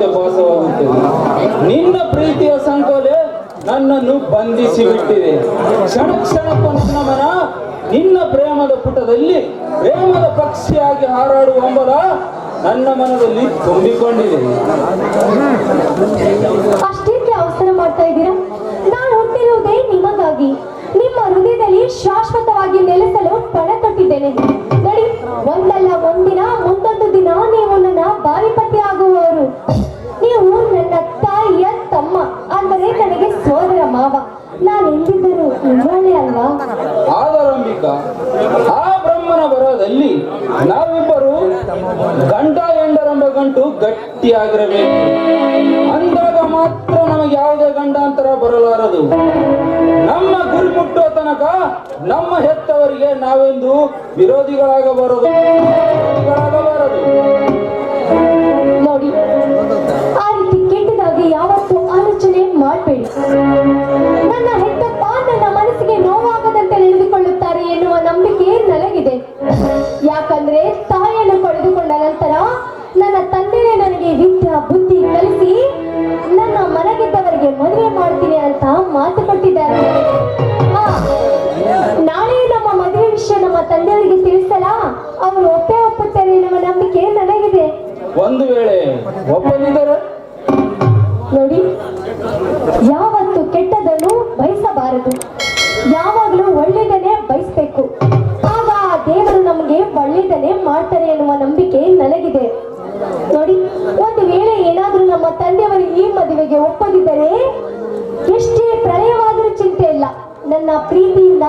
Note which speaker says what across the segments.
Speaker 1: ಪಟ್ಟಂತೆ ಭಾಸವಾಗುತ್ತೆ. ನಿನ್ನ ಪ್ರೀತಿಯ ಸಂಕೋಲೆ ನನ್ನನ್ನು ಬಂಧಿಸಿ ಬಿಟ್ಟಿದೆ ಕ್ಷಣ ಕ್ಷಣಕ್ಕೂ ನನ್ನ ಮನ ನಿನ್ನ ಪ್ರೇಮದ ಪುಟದಲ್ಲಿ ಪ್ರೇಮದ ಪಕ್ಷಿಯಾಗಿ ಹಾರಾಡುವ ನನ್ನ ಮನದಲ್ಲಿ ತುಂಬಿಕೊಂಡಿದೆ.
Speaker 2: ಅಷ್ಟಕ್ಕೆ ಅವಸರ ಮಾಡ್ತಾ ಇದ್ದೀರಾ? ನಾನು ಹುಟ್ಟಿರುವುದೇ ನಿಮಗಾಗಿ. ನಿಮ್ಮ ಹೃದಯದಲ್ಲಿ ಶಾಶ್ವತವಾಗಿ ನೆಲೆಸಲು ಪಣ ತೊಟ್ಟಿದ್ದೇನೆ
Speaker 1: ಆದರಂಬಿಕಾ, ಆ ಬ್ರಹ್ಮನ ಬರದಲ್ಲಿ ನಾವಿಬ್ಬರು ಗಂಡ ಎಂಡರಂಬ ಗಂಟು ಗಟ್ಟಿಯಾಗಿರಬೇಕು. ಅಂದಾಗ ಮಾತ್ರ ನಮಗೆ ಯಾವುದೇ ಗಂಡಾಂತರ ಬರಲಾರದು. ನಮ್ಮ ಗುರಿ ಮುಟ್ಟುವ ತನಕ ನಮ್ಮ ಹೆತ್ತವರಿಗೆ ನಾವೆಂದು ವಿರೋಧಿಗಳಾಗಬಾರದು.
Speaker 2: ನನ್ನ ತಂದೆಯೇ ನನಗೆ ವಿದ್ಯಾ ಬುದ್ಧಿ ಕಲಿಸಿ ನನ್ನ ಮನೆಗಿದ್ದವರಿಗೆ ಮದುವೆ ಮಾಡ್ತೀನಿ ಅಂತ ಮಾತು ಕೊಟ್ಟಿದ್ದಾರೆ. ಹಾ, ನಾಳೆ ನಮ್ಮ ಮದುವೆ ವಿಷಯ ನಮ್ಮ ತಂದೆಯವರಿಗೆ ತಿಳಿಸಲ್ಲ? ಅವರು ಒಪ್ಪೆ ಒಪ್ಪುತ್ತಾರೆ ನಮ್ಮ ನಂಬಿಕೆ ನನಗಿದೆ.
Speaker 1: ಒಂದು ವೇಳೆ ಒಪ್ಪದಿದ್ದರೆ?
Speaker 2: ನೋಡಿ ಯಾವತ್ತು ಕೆಟ್ಟದನ್ನು ಬಯಸಬಾರದು. ಯಾವಾಗಲೂ ಒಳ್ಳೆಯದನ್ನೇ ಬಯಸಬೇಕು. ಆಗ ಆ ದೇವರು ನಮಗೆ ಒಳ್ಳೆಯದನ್ನೇ ಮಾಡ್ತಾರೆ ಎನ್ನುವ ನಂಬಿಕೆ ನನಗಿದೆ. ನೋಡಿ, ಒಂದು ವೇಳೆ ಏನಾದರೂ ನಮ್ಮ ತಂದೆಯವರು ಈ ಮದುವೆಗೆ ಒಪ್ಪದಿದ್ದರೆ ಎಷ್ಟೇ ಪ್ರಳಯವಾದರೂ ಚಿಂತೆ ಇಲ್ಲ. ನನ್ನ ಪ್ರೀತಿಯಿಂದ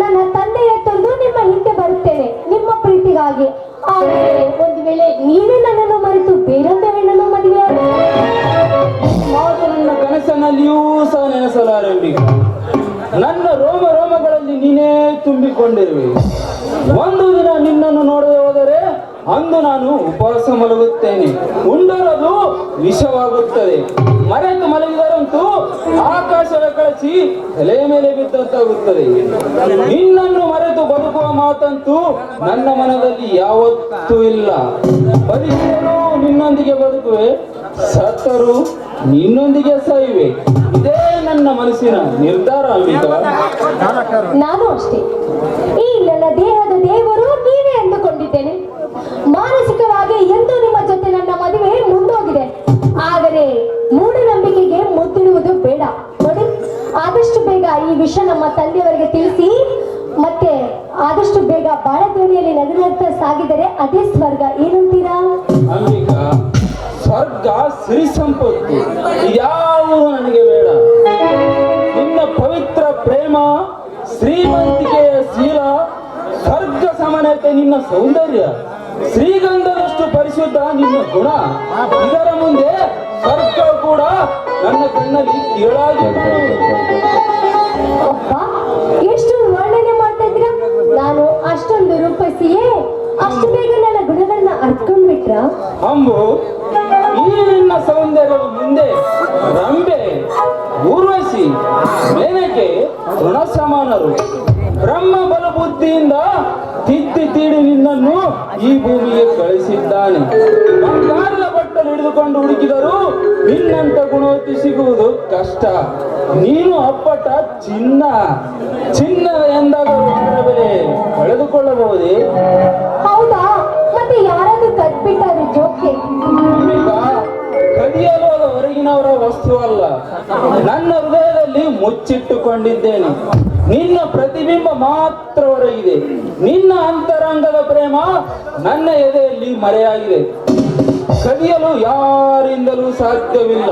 Speaker 2: ನನ್ನ ತಂದೆಯ ತಂದು ನಿಮ್ಮ ಹಿಂದೆ ಬರುತ್ತೇನೆ, ನಿಮ್ಮ ಪ್ರೀತಿಗಾಗಿ. ಆದರೆ ಒಂದು ವೇಳೆ ನೀವೇ ನನ್ನನ್ನು ಮರೆತು ಬೇರೊಂದು ಹೆಣ್ಣನ್ನು ಮದುವೆ
Speaker 1: ನನ್ನ ಕನಸಿನಲ್ಲಿಯೂ ಸಹ ನೆನೆಸಲಾರಂಭಿಕ. ನನ್ನ ರೋಮ ರೋಮಗಳಲ್ಲಿ ನೀನೇ ತುಂಬಿಕೊಂಡಿರುವೆ. ಒಂದು ದಿನ ನಿನ್ನನ್ನು ಹೋದರೆ ಅಂದು ನಾನು ಉಪವಾಸ ಮಲಗುತ್ತೇನೆ. ಉಂಡರದು ವಿಷವಾಗುತ್ತದೆ. ಮರೆತು ಮಲಗಿದರಂತೂ ಆಕಾಶದ ಕಳಚಿ ತಲೆ ಮೇಲೆ ಬಿದ್ದಂತಾಗುತ್ತದೆ. ನಿನ್ನನ್ನು ಮರೆತು ಬದುಕುವ ಮಾತಂತೂ ನನ್ನ ಮನದಲ್ಲಿ ಯಾವತ್ತೂ ಇಲ್ಲ. ಬದುಕಿದರು ನಿನ್ನೊಂದಿಗೆ ಬದುಕುವೆ, ಸತ್ತರು ನಿನ್ನೊಂದಿಗೆ ಸಾಯುವೆ. ಇದೇ ನನ್ನ ಮನಸ್ಸಿನ ನಿರ್ಧಾರ
Speaker 2: ನಾನು ಅಷ್ಟೇ. ಈ ನನ್ನ ದೇಹದ ದೇವರು ನೀವೇ ಎಂದುಕೊಂಡಿದ್ದೇನೆ ಈ ವಿಷಯ ನಮ್ಮ ತಂದೆಯವರಿಗೆ ತಿಳಿಸಿ, ಮತ್ತೆ ಆದಷ್ಟು ಬೇಗ ಬಾಳ ದೋಣಿಯಲ್ಲಿ ಸಾಗಿದರೆ ಅದೇ ಸ್ವರ್ಗ. ಏನಂತೀರಾ?
Speaker 1: ಸ್ವರ್ಗ ಸಿರಿ ಸಂಪತ್ತು. ಯಾವುದು ನನಗೆ ಬೇಡ. ನಿನ್ನ ಪವಿತ್ರ ಪ್ರೇಮ, ಶ್ರೀಮಂತಿಕೆಯ ಶೀಲ, ಸ್ವರ್ಗ ಸಮಾನತೆ ನಿನ್ನ ಸೌಂದರ್ಯ, ಶ್ರೀಗಂಧದಷ್ಟು ಪರಿಶುದ್ಧ ನಿನ್ನ ಗುಣ. ಇದರ ಮುಂದೆ ಸ್ವರ್ಗ ಕೂಡ ನನ್ನ ಕಣ್ಣಲ್ಲಿ ಕೀಳಾಗಿ
Speaker 2: ಅಬ್ಬಾ ಎಷ್ಟು ವರ್ಣನೆ ಮಾಡ್ತಾ ಇದ್ದೀರಾ? ನಾನು ಅಷ್ಟೊಂದು ರೂಪಿಸಿಯೇ ಅಷ್ಟು ಬೇಗ ನನ್ನ ಗುಣಗಳನ್ನ ಅರ್ಕೊಂಡ್ಬಿಟ್ರ
Speaker 1: ಅಂಬು, ಈ ನಿನ್ನ ಸೌಂದರ್ಯದ ಮುಂದೆ ರಂಬೆ ಊರ್ವಶಿ, ಮೇನಕೆ ಋಣ ಸಮಾನರು ಬ್ರಹ್ಮ ಬಲಬುದ್ಧಿಯಿಂದ ತಿದ್ದಿ ತೀಡಿ ನಿನ್ನನ್ನು ಈ ಭೂಮಿಗೆ ಕಳಿಸಿದ್ದಾನೆ. ಹಿಡಿದುಕೊಂಡು ಹುಡುಕಿದರೂ ನಿನ್ನಂತ ಗುಣವತಿ ಸಿಗುವುದು ಕಷ್ಟ. ನೀನು ಅಪ್ಪಟ ಚಿನ್ನ. ಚಿನ್ನ ಅದರ ಬೆಲೆ ಕಳೆದುಕೊಳ್ಳಬಹುದೇ?
Speaker 2: ಹೌದಾ? ಮತ್ತೆ ಯಾರಾದ್ರೂ ಕದ್ಬಿಟ್ಟಾರು ಜೋಕೆ
Speaker 1: ಕದಿಯಲು ಅದು ಹೊರಗಿನವರ ವಸ್ತು ಅಲ್ಲ ನನ್ನ ಹೃದಯದಲ್ಲಿ ಮುಚ್ಚಿಟ್ಟುಕೊಂಡಿದ್ದೇನೆ. ನಿನ್ನ ಪ್ರತಿಬಿಂಬ ಮಾತ್ರ ಹೊರಗಿದೆ ನಿನ್ನ ಅಂತರಂಗದ ಪ್ರೇಮ ನನ್ನ ಎದೆಯಲ್ಲಿ ಮರೆಯಾಗಿದೆ. ಕದಿಯಲು ಯಾರಿಂದಲೂ ಸಾಧ್ಯವಿಲ್ಲ.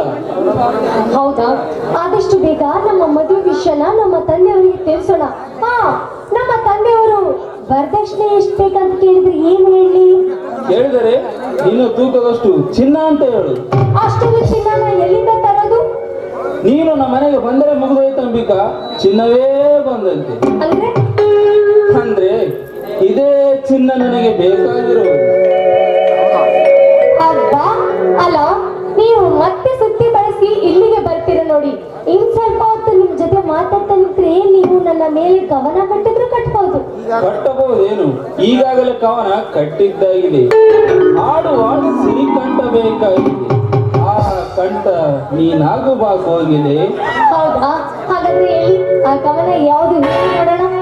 Speaker 2: ಹೌದಾ? ಆದಷ್ಟು ಬೇಗ ನಮ್ಮ ಮದುವೆ ವಿಷಯನ ನಮ್ಮ ತಂದೆಯವರಿಗೆ ತಿಳಿಸೋಣ. ಹಾ ನಮ್ಮ ತಂದೆಯವರು ವರದಕ್ಷಿಣೆ ಎಷ್ಟು ಬೇಕಂತ ಕೇಳಿದ್ರೆ ಏನ್ ಹೇಳಿ?
Speaker 1: ಹೇಳಿದರೆ ನಿನ್ನ ತೂಕದಷ್ಟು ಚಿನ್ನ ಅಂತ ಹೇಳು.
Speaker 2: ಅಷ್ಟೊಂದು ಚಿನ್ನ ಎಲ್ಲಿಂದ ತರೋದು?
Speaker 1: ನೀನು ನಮ್ಮ ಮನೆಗೆ ಬಂದರೆ ಮುಗಿದೋಯ್ತು ಅಂಬಿಕಾ ಚಿನ್ನವೇ ಬಂದಂತೆ.
Speaker 2: ಅಂದ್ರೆ?
Speaker 1: ಅಂದ್ರೆ ಇದೇ ಚಿನ್ನ ನನಗೆ ಬೇಕಾಗಿರುವುದು.
Speaker 2: ನೋಡಿ. ಇನ್ ಸ್ವಲ್ಪ ಹೊತ್ತು ನಿಮ್ ಜೊತೆ ಮಾತಾಡ್ತಾ ನಿಂತ್ರೆ ನೀವು ನನ್ನ ಮೇಲೆ ಕವನ ಕಟ್ಟಿದ್ರು ಕಟ್ಬಹುದು
Speaker 1: ಕಟ್ಟಬಹುದೇನು? ಈಗಾಗಲೇ ಕವನ ಕಟ್ಟಿದ್ದಾಗಿದೆ. ಹಾಡು ಹಾಡು ಸಿರಿ ಕಂಠ ಬೇಕಾಗಿದೆ ನೀನಾಗು ಬಾಕು ಹೋಗಿದೆ
Speaker 2: ಹೌದಾ? ಹಾಗಾದ್ರೆ ಆ ಕವನ ಯಾವುದು? ನೋಡೋಣ.